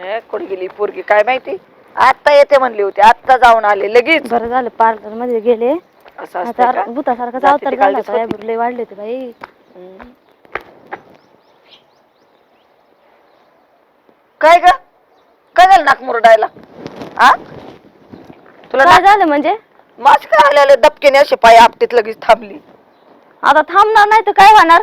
हे, कुठे गेली पोरगी काय माहिती? आत्ता येते म्हणली होती आत्ता जाऊन आले लगेच. बरं झालं पार्लरमध्ये गेले. असं असतंय आता का? भूतासारखाच जाते अवतार ती झाला काळजीच काय होती. लय वाढले ते बाई. हम्म. काय ग? काय झालं नाक मुरडायला? आ? तुला काय झालं म्हणजे? मास काय आलेले? दबकेने असे पाय आपटीत लगेच थांबली. आता थांबणार नाही तर काय होणार?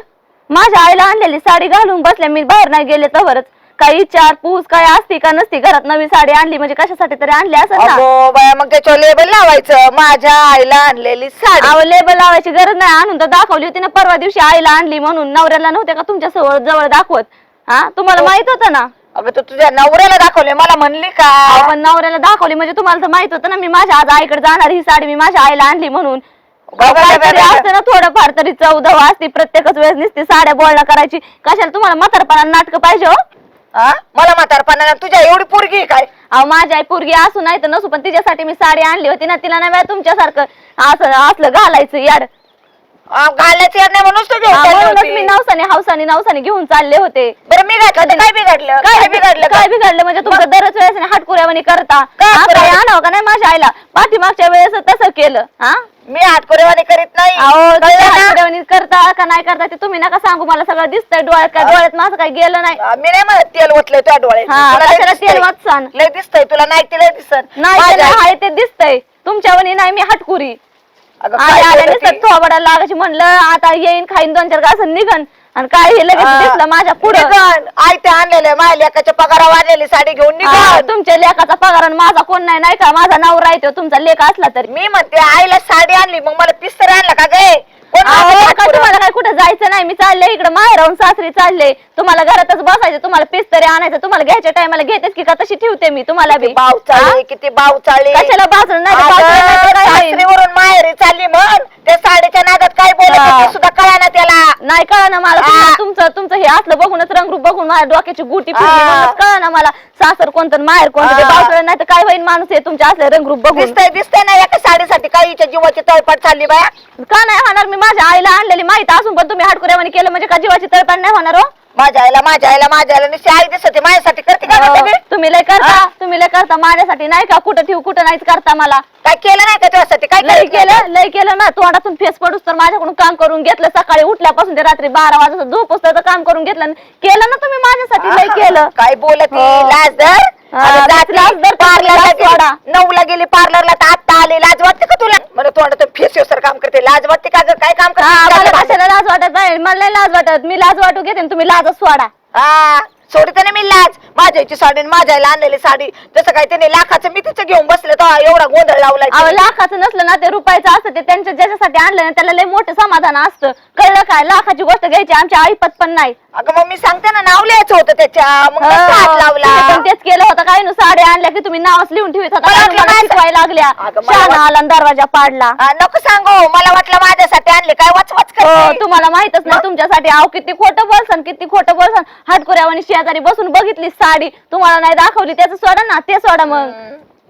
माझ्या आईला आणलेली साडी घालून बसल्या मी बाहेर नाही गेले तवरच. काही चार पूस काय असती का नसती घरात नवी साडी आणली म्हणजे कशासाठी तरी आणली असं ना? अगो बाया मग त्याच्यावर लेबल लावायचं. माझ्या आईला आणलेली साडी. अहो लेबल लावायची गरज नाही. आणून तर दाखवली होती ना परवा दिवशी आईला आणली म्हणून. नवऱ्याला नव्हते का तुमच्या जवळ जवळ दाखवत? हा? तुम्हाला. माहीत होतं ना? अगं तू तुझ्या नवऱ्याला दाखवले मला म्हणली का? आपण नवऱ्याला दाखवली म्हणजे तुम्हाला तर माहीत होतं ना मी माझ्या आज आईकडे जाणार ही साडी मी माझ्या आईला आणली म्हणून. काहीतरी बघा. असतं ना थोडंफार तरी चौदव असते प्रत्येकच वेळेस नुसती साड्या बोलणं करायची. कशाला तुम्हाला म्हातारपणा नाटक पाहिजे हो? हा? मला म्हातारपणाला तुझ्या एवढी पोरगी आहे काय अहो माझी आई पोरगी असू नाही तर नसू पण तिच्यासाठी मी साडी आणली होती ना तिला नाही तुमच्यासारखं असं असलं घालायचं यार येत नाही म्हणूनच तू घेऊन हा, चालली म्हणूनच होती. मी नवसाने हौसाने नवसाने घेऊन चालले होते. बरं मी घातलं तर काय बिघडलं? काय बिघडलं काय काय बिघडलं? म्हणजे तुमचं दरच वेळेस हाटकुऱ्यावानी करता. काय हा? काय आणावं का नाही माझ्या आईला? पाठीमागच्या वेळेस तसं केलं हा? मी हातकोरेवाने करीत नाही. अहो कळलं ना? हाटकुऱ्यावानी करता का नाही करता ते तुम्ही नका सांगू मला सगळं दिसतंय डोळ्यात काय डोळ्यात माझं काही गेलं नाही. आ, मी नाही म्हणत तेल ओतलंय तुझ्या डोळ्यात. हा, तुला कशाला वाचसान? लय दिसतंय तुला नाही ते लय दिसत. नाही ते माझ्या- नाही आहे ते दिसतंय. तुमच्यावानी नाही मी हटकुरी. अगं, काय बोलत होती? थोबाडाला लागायची म्हणलं आता येईन खाईन दोन चार घास निघन. आणि काय हे लगेच आ, दिसलं माझ्या पुढे. निघन. आई ते आणलेलं माझ्या लेकाच्या पगारा वाढलेली साडी घेऊन निघाल तुमच्या लेखाचा पगार आणि माझा कोण नाही नाही का? माझा नवरा आहे तो तुमचा लेख असला तरी. मी म्हणते आईला साडी आणली मग मला पिस्तर आणला का गे? अहो, का? तुम्हाला काय कुठं जायचं नाही मी चालले इकडे माहेर राहून सासरी चालले तुम्हाला घरातच बसायचं तुम्हाला पीस तरी आणायचं तुम्हाला घ्यायच्या टायमाला घेतेच की का तशी ठेवते मी तुम्हाला बी बाव? चाळी किती बाव चाळी कशाला बाजून नाही तर बाजूला नाही तर काय होईल? सासरीवरून माहेरी चालली म्हण ते साडीच्या नादात काय बोलत हा. होती सुद्धा कळा ना त्याला नाही कळा ना मला आ. तुमचं- तुमचं हे असलं बघूनच रंगरूप बघून माझ्या डोक्याची गुटी आ. कळा ना मला सासर कोणतं माहेर कोणतं ते आ. नाही तर काय होईल माणूस आहे तुमच्या असले रंगरूप बघून दिसतंय दिसतंय ना एका साडीसाठी काहीच्या जीवाची तळपट चालली बाया का नाही होणार मी माझ्या आईला आणलेली माहीत असून पण तुम्ही हाटकुऱ्यावानी केलं म्हणजे का जीवाची तळपाण नाही होणार हो? माझ्या आईला माझ्या आईला माझ्या आईला नुसती आई दिसते माझ्यासाठी करते का हो? तुम्ही लय करता? तुम्ही लय करता माझ्यासाठी नाही का? कुठं ठेवू कुठं नाहीच करता मला. काय केलं नाही का तुझ्यासाठी? काय लय केलं केलं लय केलं ना तोंडातून फेस पडूस तर माझ्याकडून काम करून घेतलं. सकाळी उठल्यापासून ते रात्री बारा वाजता झोपूस तर काम करून घेतलं. केलं ना तुम्ही माझ्यासाठी लय केलं. काय बोलत? हो. धर हा, पार्लरला. नऊला गेली पार्लरला तर आता आली लाज वाटते का तुला? मला तोंडातून फेस सर काम करते. लाज वाटते का? गं? काय काम करते कशाला लाज वाटत नाही? मला नाही लाज वाटत. मी लाज वाटू घेते तुम्ही लाजच सोडा. हा सोडते ना मी लाज. माझ्या आईची साडी आणि माझ्या आईला आणलेली साडी. तसं काय त्याने लाखाचं मी तिचं घेऊन बसले तर एवढा गोंधळ लावलाय अहो तिने. लाखाचं नसलं ना ते रुपयाचं असतं ते त्यांच्या ज्याच्यासाठी आणलं ना त्याला लय मोठं समाधान असतं. कळलं काय? लाखाची गोष्ट घ्यायची आमच्या आईपत पण नाही. अगं मग मी सांगते ना नाव लिहायचं होतं त्याच्या. मग कसं हात लावला. तुम्ही पण तेच केलं होतं काय? नु साड्या आणल्या की तुम्ही नावच लिहून ठेवत होता मला काय वाटलं मला माझं- शिकवायला लागल्या. अगं, मला शाळा वाट- आला आणि दरवाजा पाडला. नको सांगू. मला वाटलं माझ्यासाठी आणले. काय वाच वाच हो करते तुम्हाला माहितच नाही तुमच्यासाठी अहो किती खोटं बोलसन किती खोटं बोलसन. हाटकुऱ्यावानी शेजारी बसून बघितली साडी तुम्हाला नाही दाखवली त्याचं सोडा ना ते सोडा मग.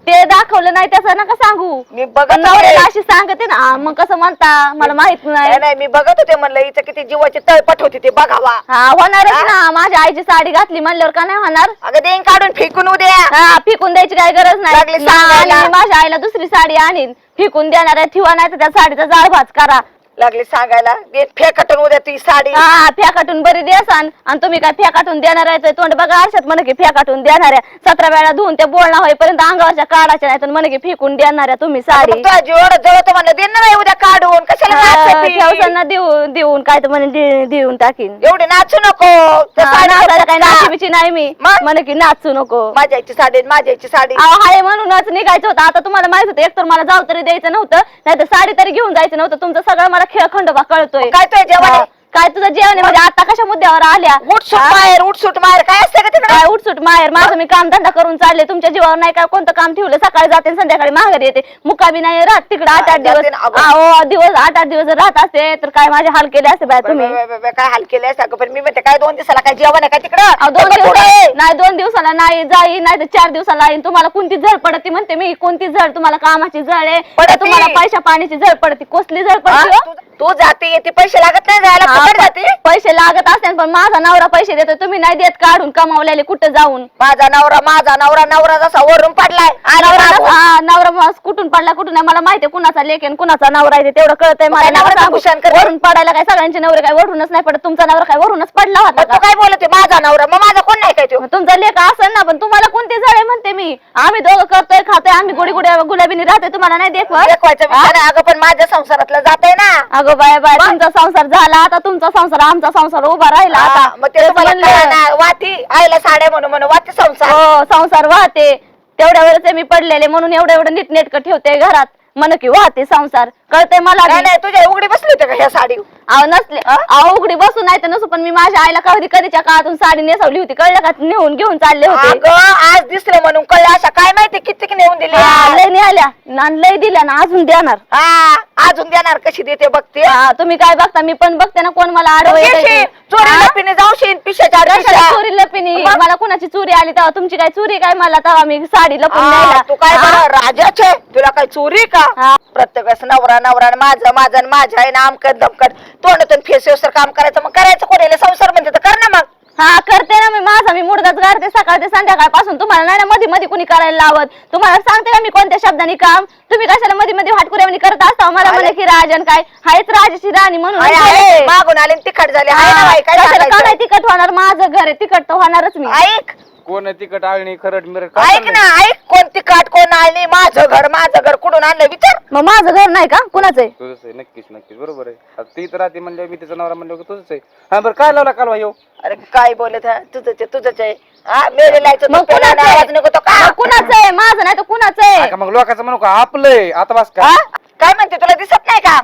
ते दाखवलं नाही त्याचं नका सांगू. मी बघत पण नवऱ्याला होते. अशी सांगते ना आ, मग कसं म्हणता मला माहीत नाही. नाही नाही मी बघत होते म्हणलं हिचं किती जीवाची तळपट होती ते बघावा. हा होणारच हा? ना माझ्या आईची साडी घातली म्हणल्यावर का नाही होणार? अगं देईन काढून फेकून उद्या. हा फेकून द्यायची काय गरज लागली नाही सांगायला. आणि माझ्या आईला दुसरी साडी आणीन फेकून देणार आहे ठेवा नाही तर त्या साडीचा जाळ भाज करा. लागली सांगायला. दे फेकटून उद्या ती साडी. हा फेकाटून बरी देसान आणि तुम्ही काय फेकाटून देणार आहे तोंड बघा आरशात म्हणे की फेकाटून देणार आहे. सतरा वेळा धुवून ते बोलणं होईपर्यंत अंगावरच्या काढायच्या नाही तर म्हणे की फेकून देणार आहे तुम्ही साडी. तुझ्या जवळ म्हणलं दे ना बाई उद्या काढून. कशाला? ठेवसांना देऊन देऊन काय तर म्हणे दे- देऊन टाकीन. एवढी नाचू नको. त्या हा, नाचायला काय. नाचीबिची नाही मी. मग? म्हणे की नाचू नको. माझ्या आईची साडी माझ्या आईची साडी. अहो, हाय म्हणूनच निघायचं होतं. आता तुम्हाला माहीत होतं एकतर मला जाऊ तरी द्यायचं नव्हतं. नाही तर साडी तरी घेऊन जायचं नव्हतं. तुमचं सगळं मला खेळ खंडोबा कळतोय काय तुझ्या जेवण. काय तुझं जेवण आहे? म्हणजे आता कशा मुद्द्यावर आल्या? उठसूट? माहेर उठसूट माहेर. काय असतं का तिकडे काय उठसूट माहेर? माझं मी काम धंदा करून चालले. तुमच्या जीवावर नाही काय कोणतं काम ठेवलं? सकाळी जाते आणि संध्याकाळी माघारी येते. मुक्कामी नाही राहत तिकडे आठ आठ जाते दिवस. ना, अगं. अहो दिवस आठ आठ दिवस जर राहत असते. तर काय माझे हाल केले असते बाय तुम्ही? काय हाल केले असं पण मी म्हणते काय दोन दिवसाला काय जेवण आहे का तिकडं? दोन आहे. दिवसाला नाही दोन दिवसाला नाही जाई नाही तर चार दिवसाला येईन तुम्हाला कोणती झळ पडते म्हणते मी? कोणती झळ? तुम्हाला कामाची झळ आहे. पडती. तुम्हाला पैशा पाण्याची झळ पडते. कसली झळ? पडते हो? तू जाते येते पैसे लागत नाही जायला फुकट जाते? पैसे लागत असते पण माझा नवरा पैसे देतो तुम्ही नाही देत काढून कमावलेले कुठं जाऊन? माझा नवरा माझा नवरा नवरा जसा वरून पडलाय नवरा हा, नवरा कुठून पडला कुठून नाही मला माहितीये कुणाचा लेख आहे आणि कुणाचा नवरा आहे ते तेवढं कळतंय मला. काय सांगू. भूषण करते? वरून पडायला काय सगळ्यांचे नवरे काय वरूनच नाही पडत तुमचा नवरा काय वरूनच पडला होता मग तू का? काय बोलते माझा नवरा मग माझा कोण नाही काय तो? मग तुमचा लेख असेल ना पण तुम्हाला कोणते झाले म्हणते मी? आम्ही दोघं करतोय खातोय आम्ही गुडी गुड्या गुलाबीने राहतोय तुम्हाला नाही देखवायचा विचार आहे. अगं पण माझ्या संसारातलं जात आहे ना अगं बाय बाय तुमचा संसार झाला आता तुमचा संसार आमचा संसार उभा राहिला आता मग ते तेच तुम्हाला म्हणलं. कळेना. वाती आईला साड्या म्हणून म्हणून वाती संसार हो संसार वाहते तेवढ्या वेळेच मी पडलेले म्हणून एवढं एवढं नीटनेटकं ठेवते घरात म्हण की वाहते संसार. कळतंय मला. नाही तुझ्या उघडी बसली होती का ह्या साडी अहो नसले. अहो उघडी बसून नाही तर नसू पण मी माझ्या आईला कधी कधीच्या काळातून साडी नेसवली होती. कळलं का? नेऊन घेऊन चालले होते. अगं आज दिसलं म्हणून कळलं. अशा काय माहिती किती नेऊन दिली? हा, लय निघाल्या ना लय दिल्या ना अजून देणार. हा अजून देणार कशी देते बघते? हा, तुम्ही काय बघता? मी पण बघते ना कोण मला आडवं येतंय ते. चोरी हा? लपीने जाऊशील कशाला पिशा. चोरी लपिनी? मला कुणाची चोरी आली तेव्हा? तुमची काय चोरी काय? मला तेव्हा मी साडी लपून द्यायला तू काय? बरं राजाचे तुला काय चोरी का. प्रत्येक वेळेस नवरा नवरा माझं माझं आणि माझ्या आहे ना आमकट दमकट तोंडातून फेस काम करायचं. मग करायचं कोणी संसार म्हणते तर कर ना मग. हा करते ना मी माझा मी मुडदाच गाडते सकाळ ते संध्याकाळपासून. तुम्हाला नाही ना मध्ये मध्ये कुणी करायला लावत. तुम्हाला सांगते ना मी कोणत्या शब्दांनी काम. तुम्ही कशाला मध्ये मध्ये हाटकुऱ्यावणी करत असता? मला म्हणे की राजन काय? हायच राजाची राणी म्हणून आहे, आहे. आहे. मागून आले आणि तिखट झाले. आहे ना बाई, काय कशाला का सांगायचं? नाही तिकट होणार? माझं घर आहे तिकट तर होणारच मी. ऐक. कोण तिकट आळणी खरड मिरड ऐक ना ऐक कोणती काट कोण आली माझं घर माझं घर कुठून आणलं विचार. मग माझं घर नाही का? कुणाचं आहे? तुझंच आहे नक्कीच नक्कीच बरोबर आहे. आता ती तर राहते म्हणजे मी तिचा नवरा म्हणलं की तुझंच आहे. हा बरं काय लावला कालवा येऊ अरे काय बोलत आहे? तुझंच आहे तुझंच आहे. हा मेरे लायचं मग तू पेला कुणाचं नाही, आहे? आवाज नको तो का? मग कुणाचं आहे? माझं नाही तर कुणाचं आहे? का मग लोकांचं म्हणू का? आपलंय आता बास का? हा? काय म्हणते तुला दिसत नाही का?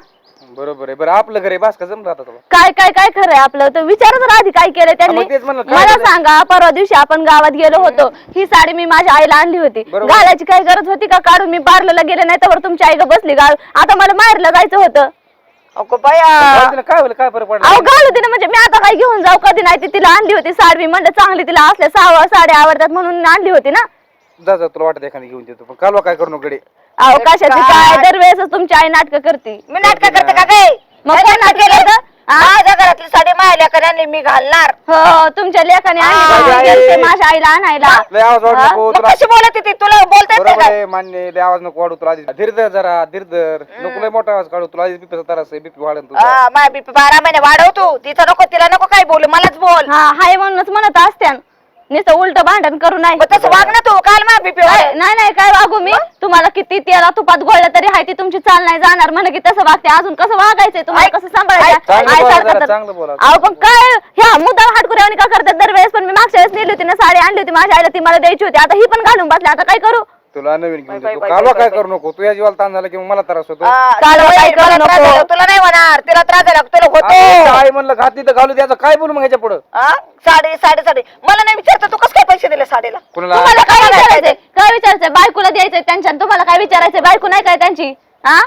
बरोबर आहे. बरं आपलं घर आहे बास का जमलं आता काय काय काय खरंय आपलं? तर विचारच ना आधी काय केलं त्यांनी. मग तेच म्हणलं, काय मला केलं? सांगा परवा दिवशी आपण गावात गेलो होतो. ही साडी मी माझ्या आईला आणली होती. बरोबर. घालायची काय गरज होती का? काढून मी पार्लरला गेले नाही तर तुमची आई ग बसली गाव आता मला माहेरला जायचं होतं. अगो बाया. जाऊ दे ना, काय होईल काय फरक पडला घालू म्हणजे मी आता काय घेऊन जाऊ? कधी नाही ती तिला आणली होती साडी म्हणलं चांगली तिला असल्या सहा साड्या आवडतात म्हणून आणली होती ना. जा जा तुला वाटत एखादी घेऊन देतो. पण कालवा काय करू कडे अहो कशाची काय? दरवेळेस तुमची आई नाटक करते. मी नाटक करते का काय मग काय कोण नाटकं केलं? हा? माझ्या घरातली साडी माझ्या लेकरांनी मी घालणार. हो तुमच्या लेखाने माझ्या आईला आणायला. लय आवाज वाढ हा? नको मग तुला कशी बोलत होती? तुला बोलता येते बरोबर का? आहे मान्य लय आवाज नको वाढू तुला आधी धीरधर जरा धीरधर नको लय मोठा आवाज काढू तुला. आधी बीपीचा त्रास आहे बीपी वाढेल तुझा. हा, माझ्या बीपी बारा महिने वाढव तू तिचा नको तिला नको काय बोलू मलाच बोल. हा हाय म्हणूनच म्हणत असत्यान. नुसतं उलट भांडण करू नाही मग तसं वाग ना तू काल माझ्या बीपी काय- नाही नाही काय वागू मी? तुम्हाला किती तेला तुपात गोळलं तरी हाय ती तुमची चाल नाही जाणार. म्हणे की तसं वागते. अजून कसं वागायचंय तुम्हाला? कसं सांभाळायचं? चांगलं आई बोला सारखं जरा, तर- चांगलं बोला. अहो पण काय? ह्या मुद्दा हाटकुऱ्यावणी का करतात? दरवेळेस पण मी मागच्या वेळेस नेली होती ना साडी आणली होती. माझ्या आईला ती मला द्यायची होती. आता ही पण घालून बसली आता काय करू? तुला नवीन घेऊन देतो. कालवा काय. करू नको? तुझ्या जीवाला ताण झाला की मग मला त्रास होतो. हा, काल तुला काय नाही- त्रास. झाला, तुला नाही होणार. तिला त्रास झाला. तुला आता होतो आई म्हणलं? घातली तर घालू द्यायचं काय बोलू मग ह्याच्या पुढं? हा? साडी साडी साडी. मला नाही विचारत. तू कसं काय पैसे दिले साडीला? कुणाला? तुम्हाला काय काय विचारायचंय? काय विचारायचंय? बायकोला द्यायचंय त्यांच्या तुम्हाला काय विचारायचंय? बायको नाही काय त्यांची? हा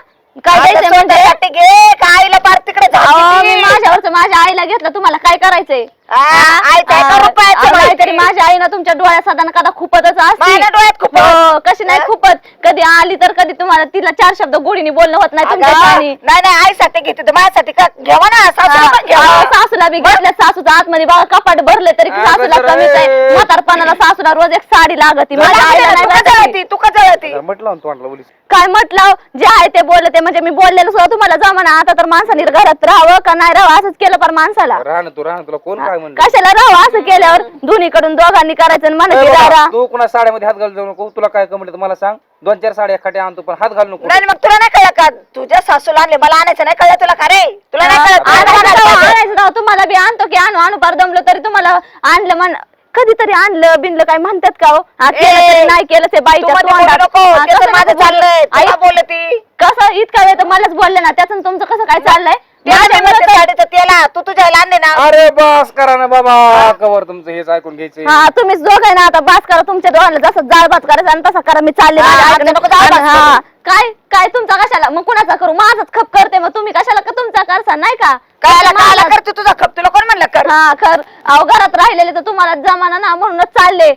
काय द्यायचंय म्हणजे? स्वतःसाठी घे. का आईला पार तिकडे अहो, झाली मी ती? माझ्यावरच माझ्या आईला घेतलं. तुम्हाला काय करायचंय? रुपयाचं अहो, माहिती. माझ्या आईनं तुमच्या डोळ्यात साधारण कदा खूपच माझ्या डोळ्यात खूपच. हो कशी नाही? खूपच कधी आली तर कधी तुम्हाला तिला चार शब्द गोडीने बोलणं होत नाही अगं, तुमच्या नाही नाही आईसाठी घेते तर माझ्यासाठी का घ्यावा ना सासूला पण घ्यावा सासूला बी घेतलं सासूचा आतमध्ये बघा कपाट भरले तरी सासूला कमीच आहे. म्हातारपणाला सासूला रोज एक साडी लागती. माझ्या आईला नाही तू का लागत. जळती तू का जळती म्हटलं ना तू आणलं बोलीस. काय म्हटलं? जे आहे ते बोलले ते म्हणजे मी बोललेलं सुद्धा तुम्हाला जमाना. आता तर माणसाने घरात राहावं का नाही राहावं? असंच केलं पर माणसाला. राहणं तू राहणं तुला कोण काय म्हणलं? कशाला राहावं असं केल्यावर दोन्हीकडून दोघांनी करायचं आणि ए बाबा, तू कुणा साड्यामध्ये हात घालू जाऊ नको? तुला काय कमेंट मला सांग. दोन चार साड्या खाट्या आणतो पण हात घालू नको. नाही मग तुला नाही कळलं का? तुझ्या सासूला आणले मला आणायचं नाही कळलं तुला का रे? तुला नाही आणायचं. राव, राव. तुम्हाला बी आणतो की आणू? आणू पार दमलो तरी तुम्हाला आणलं म्हण कधीतरी आणलं बिनलं काय म्हणतात का हो? हा, केलं ए, तरी नाही केलं ते तू बाईच्या मध्ये बोलू तोंडात. नको हा, त्याचं कसं माझं चाललंय? तुला आई, बोलती कसं? इतका वेळ तर मलाच बोलले ना त्याचं तुमचं कसं काय चाललंय? माझ्या तर- तू तुझ्या आणले ना. अरे बस करा ना बाबा कवर तुमचं हेच ऐकून घ्यायचंय. हा तुम्हीच दोघं ना आता बास करा तुमच्या दोघांना. जसं जाळ भात करायचं आणि तसं करा. मी चालले हा, माझ्या आता. नको आणि हा. काय काय तुमचा कशाला? मग कुणाचा करू? माझाच खप करते मग तुम्ही. कशाला का तुमचा करसा? नाही का? कायला तुमचा कायला माझाच. करते तुझा खप. तुला कोण म्हणलं कर? हा खर अहो घरात राहिलेले तर तुम्हाला जमाना ना म्हणूनच चालले.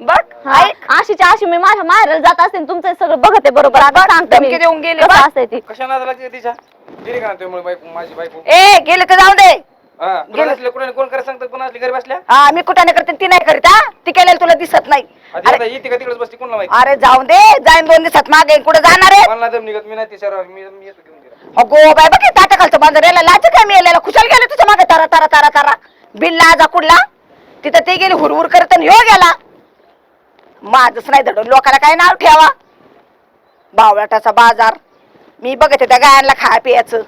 बघ हा, ऐक. अशीच्या अशी मी माझ्या माहेराला जात असते आणि तुमचं सगळं बघते बरोबर. आता बघ, सांगते मी. धमकी देऊन गेली, कसं बघ. असते ती? कशा नाद लागते तिच्या? गेली का त्यामुळे बायको माझी बायको? ए गेले तर जाऊ दे. हा तुला नसले कोणाला कोण करायला सांगतात कोण असली घरी बसल्या? हा मी कुठं नाही करते ती नाही करीत हा? ती केलेलं तुला दिसत नाही. आधी अरे आता येते का तिकडेच बसते? कोणाला माहिती? अरे जाऊ दे. जाईन दोन दिवसात मागे. कुठे जाणार आहे? मला दम निघत मी नाही ते शहरावर मी मी येतो घेऊन गेला अगो बाय बघ ताटा खालचं बांधर याला लाच काय मिळालेला खुशाल गेलं तुझ्या मागे? तारा तारा तारा तारा. बिल्ला जा कुडला तिथं ते गेली हुरहुर करत आणि ह्यो गेला. माझच नाही धडून. लोकाला काय नाव ठेवा? बावळाटाचा बाजार. मी बघते त्या गायांना खा पियाचं.